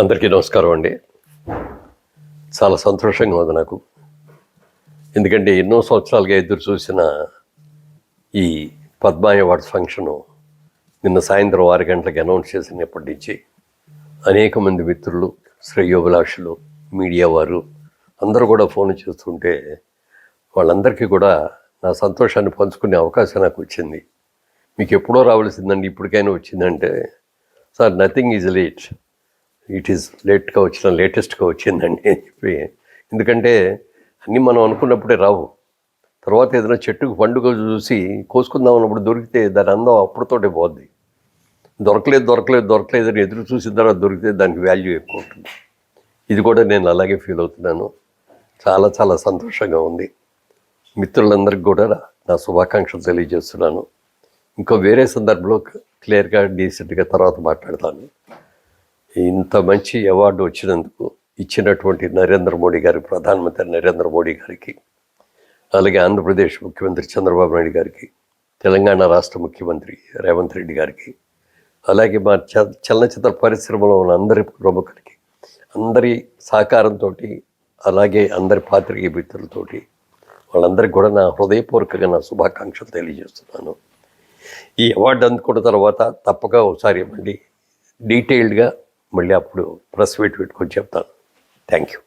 అందరికీ నమస్కారం అండి. చాలా సంతోషంగా ఉంది నాకు. ఎందుకంటే ఎన్నో సంవత్సరాలుగా ఎదురు చూసిన ఈ పద్మ అవార్డ్స్ ఫంక్షను నిన్న సాయంత్రం ఆరు గంటలకు అనౌన్స్ చేసినప్పటి నుంచి అనేక మంది మిత్రులు శ్రేయోభిలాషులు మీడియా వారు అందరూ కూడా ఫోన్ చేస్తుంటే వాళ్ళందరికీ కూడా నా సంతోషాన్ని పంచుకునే అవకాశం నాకు వచ్చింది. మీకు ఎప్పుడో రావాల్సిందండి ఇప్పటికైనా వచ్చిందంటే sir nothing is late it is లేట్గా వచ్చిన లేటెస్ట్గా వచ్చిందండి అని చెప్పి. ఎందుకంటే అన్నీ మనం అనుకున్నప్పుడే రావు. తర్వాత ఏదైనా చెట్టుకు పండుగ చూసి కోసుకుందాం అన్నప్పుడు దొరికితే దాని అందం అప్పుడుతోటే పోద్ది. దొరకలేదు దొరకలేదు దొరకలేదు అని ఎదురు చూసిన తర్వాత దొరికితే దానికి వాల్యూ ఎక్కువ ఉంటుంది. ఇది కూడా నేను అలాగే ఫీల్ అవుతున్నాను. చాలా చాలా సంతోషంగా ఉంది. మిత్రులందరికీ కూడా నా శుభాకాంక్షలు తెలియజేస్తున్నాను. ఇంకో వేరే సందర్భంలో క్లియర్గా డీసెంట్గా తర్వాత మాట్లాడతాను. ఇంత మంచి అవార్డు వచ్చినందుకు ఇచ్చినటువంటి నరేంద్ర మోడీ గారికి ప్రధానమంత్రి నరేంద్ర మోడీ గారికి అలాగే ఆంధ్రప్రదేశ్ ముఖ్యమంత్రి చంద్రబాబు నాయుడు గారికి తెలంగాణ రాష్ట్ర ముఖ్యమంత్రి రేవంత్ రెడ్డి గారికి అలాగే మా చ చలనచిత్ర పరిశ్రమలో ఉన్న అందరి ప్రముఖులకి అందరి సహకారంతో అలాగే అందరి పాత్రికేయ మిత్రులతోటి వాళ్ళందరికీ కూడా నా హృదయపూర్వకంగా నా శుభాకాంక్షలు తెలియజేస్తున్నాను. ఈ అవార్డు అందుకున్న తర్వాత తప్పక ఒకసారి ఇవ్వండి. డీటెయిల్డ్గా మళ్ళీ అప్పుడు ప్రెస్ మీట్ పెట్టుకొని చెప్తాను. Thank you